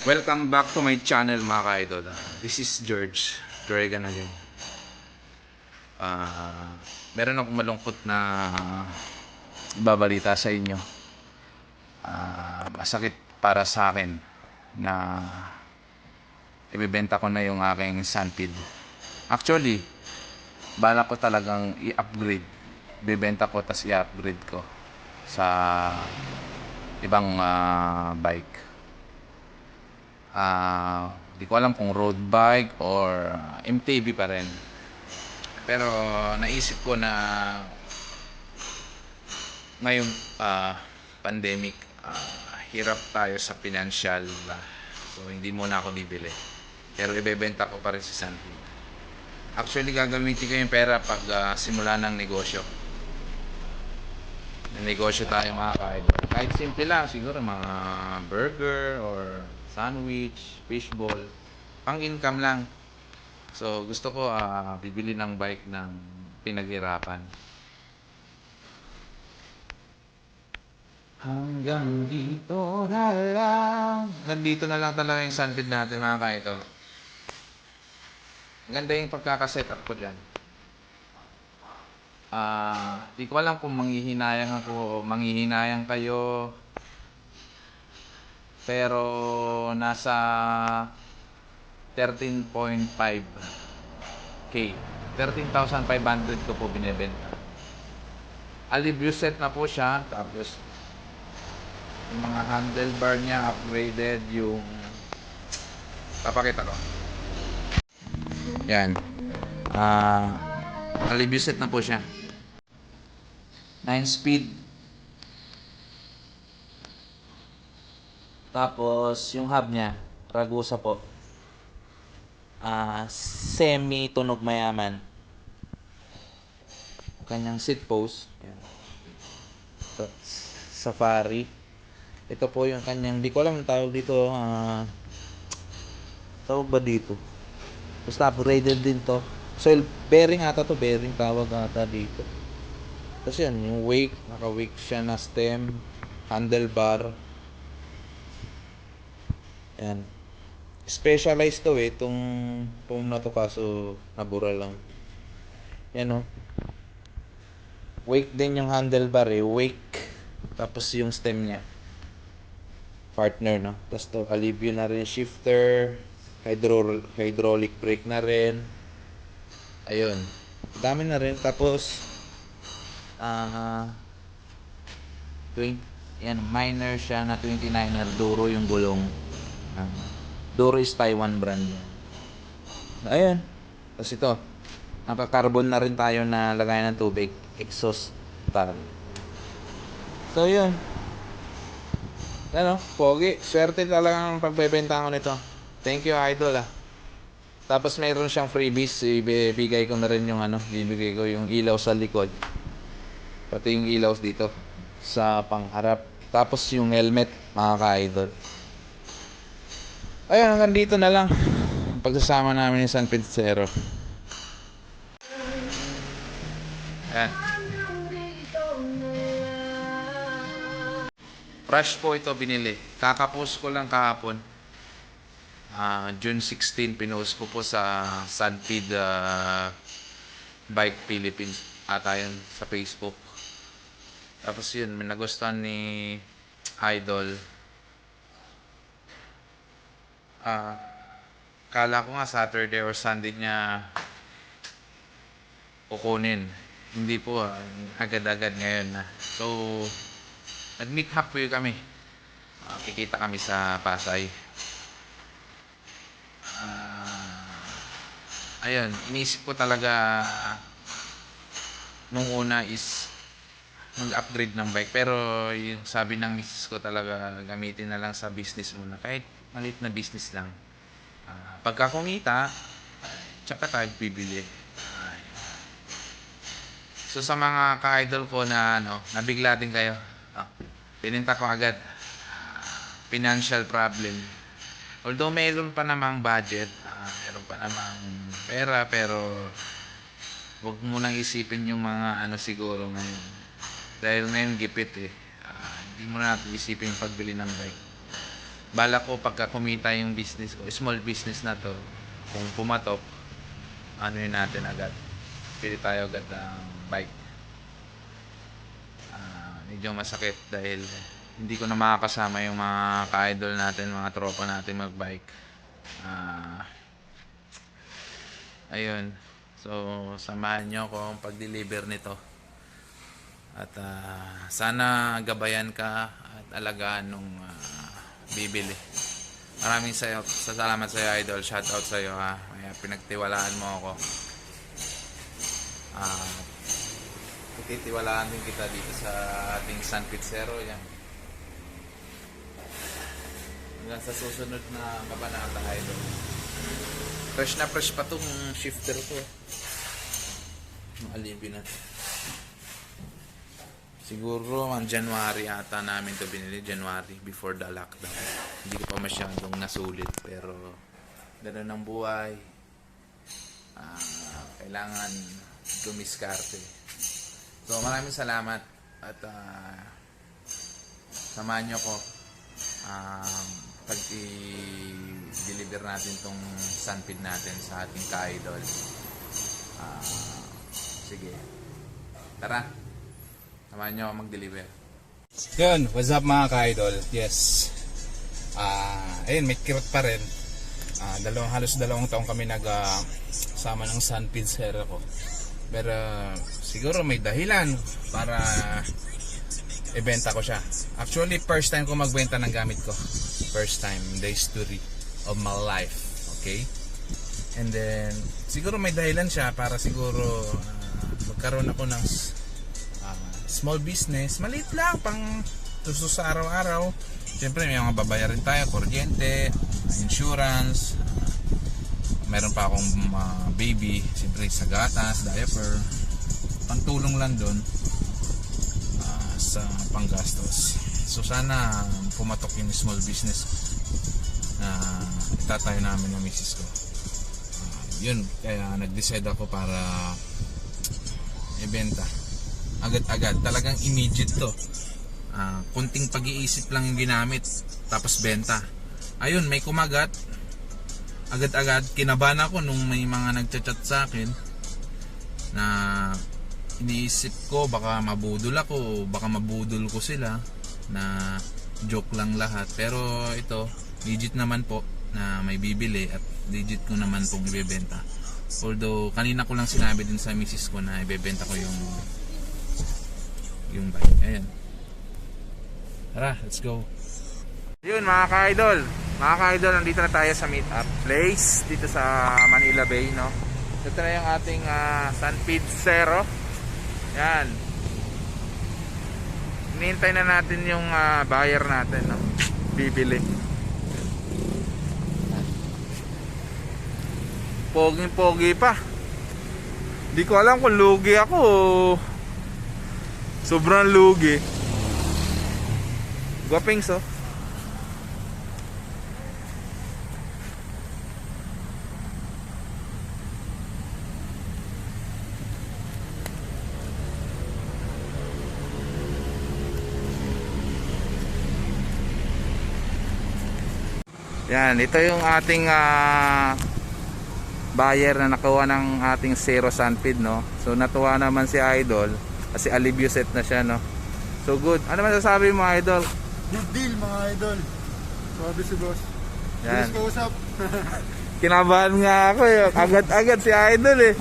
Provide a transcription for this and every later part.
Welcome back to my channel mga ka-idol. This is George Dragon again. Ah, meron akong malungkot na babalita sa inyo. Ah, masakit para sa akin na ibebenta ko na yung aking Sunpid. Actually, bala ko talagang i-upgrade. Bibenta ko tas i-upgrade ko sa ibang ah, bike. Ah, di ko alam kung road bike or MTB pa rin. Pero naisip ko na ngayong ah, pandemic, ah, hirap tayo sa financial. ah, so hindi muna ako bibili. Pero ibebenta ko pa rin si Santi. Actually, gagamitin ko yung pera pag ah, simula ng negosyo. negosyo tayo mga ka-idol. Kahit simple lang, siguro mga burger or sandwich, fishball. Pang income lang. So, gusto ko ah, bibili ng bike ng pinaghirapan. Hanggang dito na lang. Nandito na lang talaga yung sunbed natin mga ka-idol. Ganda yung pagkakasetup ko dyan. Ah, di ko alam kung manghihinayang ako manghihinayang kayo. Pero nasa 13.5 K. 13,500 ko po binebenta. Alibio set na po siya. Tapos yung mga handlebar niya upgraded yung papakita ko. Yan. Ah, alibio set na po siya. 9 speed. Tapos, yung hub niya, Ragusa po. Ah, semi tunog mayaman. Kanyang seat post. Yan. Sa- Safari. Ito po yung kanyang, di ko alam tawag dito. ah tawag ba dito? Basta upgraded din to. So, bearing ata to, bearing tawag ata dito. Tapos yan, yung wake, naka-wake siya na stem, handlebar. Yan. Specialized to eh, itong foam na to kaso nabura lang. Yan oh. Wake din yung handlebar eh, wake. Tapos yung stem niya. Partner no. Tapos to, alivio na rin shifter, hydro hydraulic brake na rin. Ayun. Dami na rin. Tapos, ah, 20, yan, minor siya na 29er, Duro yung gulong. Ah, Duro is Taiwan brand. yan. Ayun. Tapos ito, naka-carbon na rin tayo na lagayan ng tubig. Exhaust fan. So, yun. Ano, pogi. Swerte talaga ang pagbebenta ko nito. Thank you, idol ah. Tapos mayroon siyang freebies, ibibigay ko na rin yung ano, bibigay ko yung ilaw sa likod. Pati yung ilaw dito sa pangharap. Tapos yung helmet, mga ka-idol. Ayun, hanggang dito na lang. Ang Pagsasama namin ni San Pedro. Ayan. Fresh po ito binili. Kakapost ko lang kahapon. Ah, June 16 pinost ko po sa Sunpid ah, Bike Philippines ata yun sa Facebook. Tapos yun, may nagustuhan ni Idol. Ah, kala ko nga Saturday or Sunday niya kukunin. Hindi po, ah, agad-agad ngayon na. So, nag-meet halfway kami. Ah, kikita kami sa Pasay. Ah, ayun, iniisip ko talaga nung una is mag-upgrade ng bike. Pero yung sabi ng misis ko talaga gamitin na lang sa business muna. Kahit maliit na business lang. Ah, pagka kumita, tsaka tayo bibili. So sa mga ka-idol ko na ano, nabigla din kayo. Ah, pininta ko agad. Financial problem. Although mayroon pa namang budget, ah, mayroon pa namang pera, pero wag mo nang isipin yung mga ano siguro ngayon. Dahil ngayon gipit eh. Ah, hindi mo na isipin pagbili ng bike. Bala ko pagka kumita yung business ko, small business na to, kung pumatok, ano yun natin agad. Pili tayo agad ng bike. Ah, medyo masakit dahil hindi ko na makakasama yung mga ka-idol natin, mga tropa natin magbike. Ah, ayun. So, samahan nyo ako pag-deliver nito. At ah, sana gabayan ka at alagaan nung ah, bibili. Maraming sayo, salamat sa iyo, idol. Shout out sa iyo ha. Kaya pinagtiwalaan mo ako. Ah, pagtitiwalaan din kita dito sa ating San Pizzero. Yan. Hanggang sa susunod na kabanata, idol. Fresh na fresh pa tong shifter ko. Ang alipin na to. Siguro ang January ata namin to binili. January before the lockdown. Hindi ko pa masyadong nasulit. Pero gano'n ang buhay. Ah, kailangan dumiskarte. So maraming salamat. At ah, samahan nyo ko. Um, pag i-deliver natin tong sunfeed natin sa ating ka-idol. Ah, sige. Tara. Samahan nyo ako mag-deliver. Yun, what's up mga ka-idol? Yes. Ah, ayun, may kirot pa rin. Ah, dalawang halos dalawang taong kami nag ah, sama ng Sunfeed Sierra ko. Pero siguro may dahilan para ibenta ko siya. Actually, first time ko magbenta ng gamit ko. First time in the history of my life. Okay? And then, siguro may dahilan siya para siguro ah, magkaroon ako ng small business. Maliit lang, pang tuso sa araw-araw. Siyempre, may mga babayarin tayo, kuryente, insurance, meron pa akong ah, baby, siyempre sa gatas, diaper, pantulong lang doon ah, sa panggastos. So sana pumatok yung small business na itatayo namin ng misis ko. Ah, yun, kaya nag-decide ako para ibenta. Agad-agad, talagang immediate to. Ah, kunting pag-iisip lang yung ginamit, tapos benta. Ayun, may kumagat. Agad-agad, kinabahan ako nung may mga nagchat-chat sa akin na iniisip ko baka mabudol ako, baka mabudol ko sila na joke lang lahat. Pero ito, legit naman po na may bibili at legit ko naman pong ibebenta. Although kanina ko lang sinabi din sa misis ko na ibebenta ko yung yung bike. Ayan. Tara, let's go. Yun mga ka-idol. Mga ka-idol, nandito na tayo sa meetup place dito sa Manila Bay, no? Ito na yung ating uh, Sunfeed Zero. Yan. Hinihintay na natin yung ah, buyer natin, no? Bibili. Pogi-pogi pa. Di ko alam kung lugi ako o sobrang lugi. Guwapings oh. Yan, ito yung ating ah, buyer na nakuha ng ating Zero Sunfeed, no? So, natuwa naman si Idol kasi alivio set na siya, no? So, good. Ano man sasabi mo, Idol? Good deal mga idol. Sabi si boss. Yan. Bilis kausap. Kinabahan nga ako, eh. Agad-agad si Idol, eh.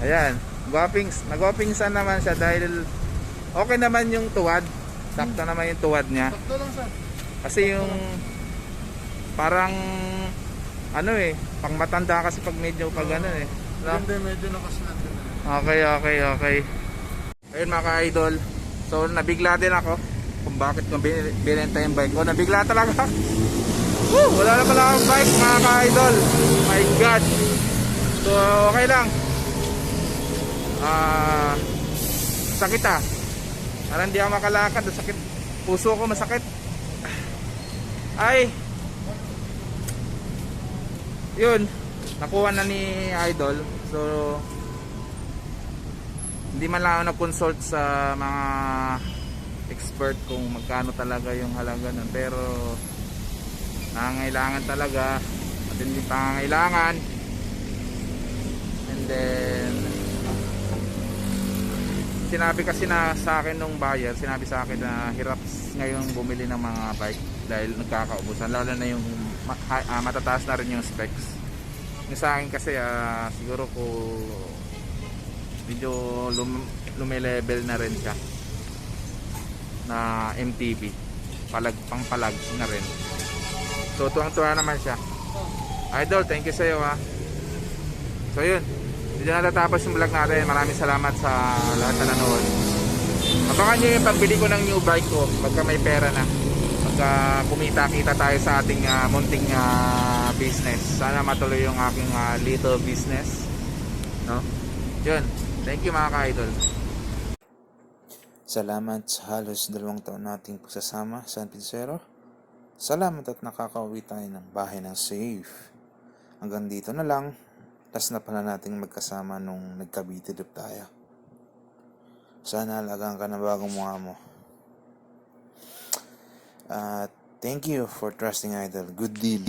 Ayan. Guwapings, nagwapingsan naman siya dahil okay naman yung tuwad. Sakto naman yung tuwad niya. Sakto lang sir. Kasi yung parang ano eh, pang matanda kasi pag medyo pag ano eh. No? Ganda medyo nakaslat din. Okay, okay, okay. Ayun mga ka-idol. So nabigla din ako kung bakit bin- binenta yung bike ko. Nabigla talaga. Woo! Wala na pala akong bike mga ka-idol. My God. So okay lang. Ah, sakit ah. Parang hindi ako makalakad. Sakit. Puso ko masakit. Ay. Yun. Nakuha na ni Idol. So hindi man lang ako nag-consult sa mga expert kung magkano talaga yung halaga nun. Pero nangangailangan talaga. At hindi pangangailangan and then sinabi kasi na sa akin nung buyer sinabi sa akin na hirap ngayon bumili ng mga bike dahil nagkakaubusan. Lalo na yung ah, matataas na rin yung specs. Yung sa akin kasi ah, siguro ko medyo lum- lumilevel na rin siya na MTB palag pang palag na rin. So tuwang tuwa naman siya. Idol thank you sa iyo ha. So yun. Dito na tatapos yung vlog natin. Maraming salamat sa lahat na nanood abangan nyo yung pagbili ko ng new bike ko. Pagka may pera na. Pagka kumita kita tayo sa ating ah, munting ah, business. Sana matuloy yung aking ah, little business. No? Yun thank you mga ka-idol Salamat sa halos dalawang taon nating pagsasama sa San Pizzero. Salamat at nakakauwi tayo ng bahay ng safe. Hanggang dito na lang. Last na pala nating magkasama nung nagka-BTDP tayo. Sana alagaan ka ng bagong mukha mo. At thank you for trusting Idol. Good deal.